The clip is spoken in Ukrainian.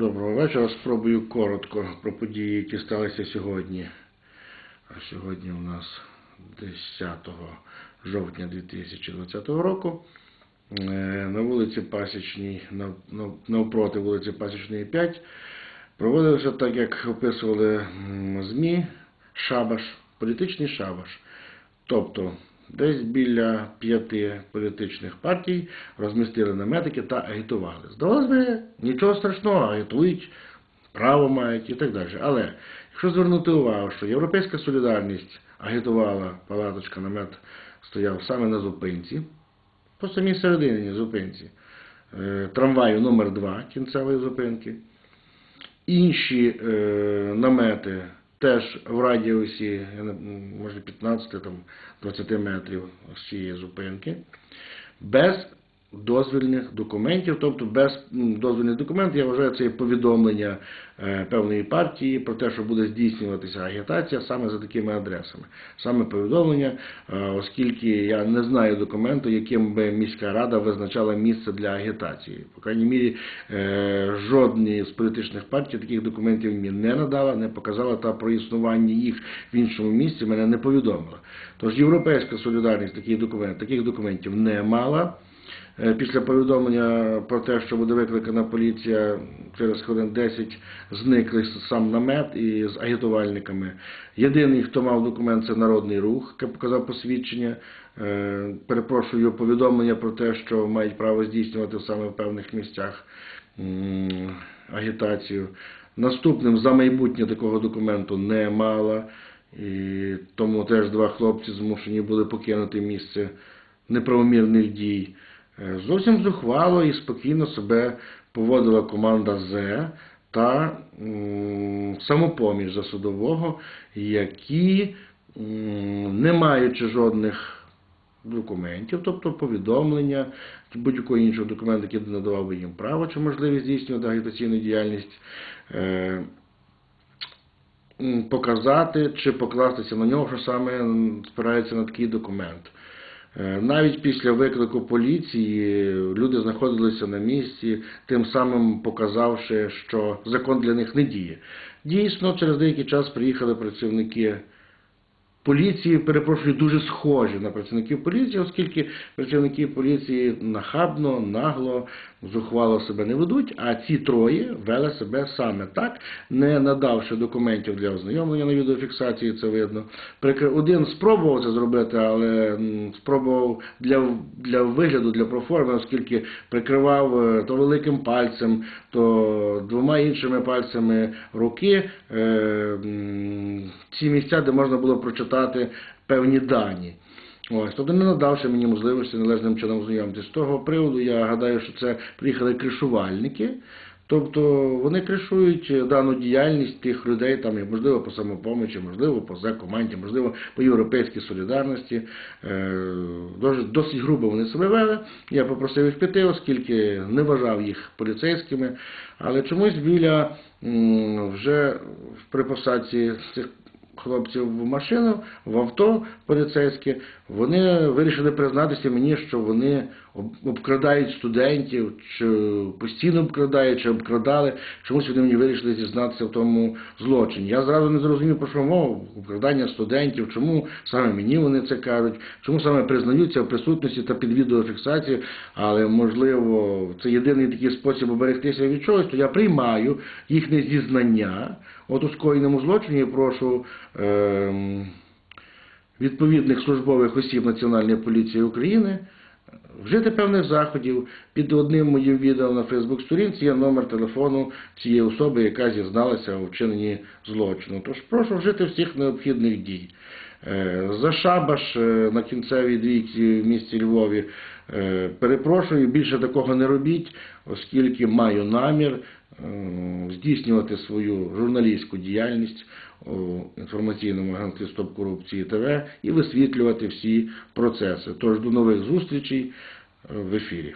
Доброго вечора. Спробую коротко про події, які сталися сьогодні. А сьогодні у нас 10 жовтня 2020 року. Е, На вулиці Пасічній, нав- нав- навпроти вулиці Пасічної 5, проводився, так як описували ЗМІ, шабаш, політичний шабаш. Тобто десь біля п'яти політичних партій розмістили наметики та агітували. Здавалося б, нічого страшного, агітують, право мають і так далі. Але якщо звернути увагу, що Європейська солідарність агітувала, палаточка, намет стояв саме на зупинці, по самій середині зупинці, е, трамваю номер 2 кінцевої зупинки. Інші е, намети теж в радіусі, може 15-20 метрів з цієї зупинки, без дозвільних документів, тобто без дозвільних документів, я вважаю, це є повідомлення е, певної партії про те, що буде здійснюватися агітація саме за такими адресами. Саме повідомлення, е, оскільки я не знаю документу, яким би міська рада визначала місце для агітації. По крайній мірі, е, жодні з політичних партій таких документів мені не надала, не показала та про існування їх в іншому місці мене не повідомила. Тож Європейська солідарність таких документів, таких документів не мала. Е, Після повідомлення про те, що буде викликана поліція, через хвилин 10 зникли сам намет і з агітувальниками. Єдиний, хто мав документ, це Народний рух, який показав посвідчення. Е, Перепрошую, повідомлення про те, що мають право здійснювати саме в певних місцях агітацію. Наступним за майбутнє такого документу не мала. І тому теж два хлопці змушені були покинути місце неправомірних дій. Е, Зовсім зухвало і спокійно себе поводила команда З та м, самопоміч засудового, які, не маючи жодних документів, тобто повідомлення будь-якого іншого документу, який надавав би їм право чи можливість здійснювати агітаційну діяльність, е, показати чи покластися на нього, що саме спирається на такий документ. Е, Навіть після виклику поліції люди знаходилися на місці, тим самим показавши, що закон для них не діє. Дійсно, через деякий час приїхали працівники поліції, перепрошую, дуже схожі на працівників поліції, оскільки працівники поліції нахабно, нагло, зухвало себе не ведуть, а ці троє вели себе саме так, не надавши документів для ознайомлення на відеофіксації, це видно. Один спробував це зробити, але спробував для, для вигляду, для проформи, оскільки прикривав е, то великим пальцем, то двома іншими пальцями руки е, ці місця, де можна було прочитати певні дані. Ось, тобто не надавши мені можливості належним чином знайомитися. З того приводу я гадаю, що це приїхали кришувальники. Тобто вони кришують дану діяльність тих людей, там, можливо, по самопомочі, можливо, по команді, можливо, по європейській солідарності. Е, Досить, грубо вони себе вели. Я попросив їх піти, оскільки не вважав їх поліцейськими. Але чомусь біля вже при посадці цих хлопців в машину, в авто поліцейське, вони вирішили признатися мені, що вони обкрадають студентів, чи постійно обкрадають, чи обкрадали. Чомусь вони мені вирішили зізнатися в тому злочині. Я зразу не зрозумів, про що мова, обкрадання студентів, чому саме мені вони це кажуть, чому саме признаються в присутності та під відеофіксацією, але можливо це єдиний такий спосіб оберегтися від чогось, то я приймаю їхнє зізнання. От у скоєному злочині прошу ем, відповідних службових осіб Національної поліції України вжити певних заходів. Під одним моїм відео на Фейсбук-сторінці є номер телефону цієї особи, яка зізналася у вчиненні злочину. Тож прошу вжити всіх необхідних дій. Е, За шабаш е, на кінцевій двійці в місті Львові е, перепрошую, більше такого не робіть, оскільки маю намір здійснювати свою журналістську діяльність у інформаційному агентстві Стоп корупції ТВ і висвітлювати всі процеси. Тож до нових зустрічей е, в ефірі.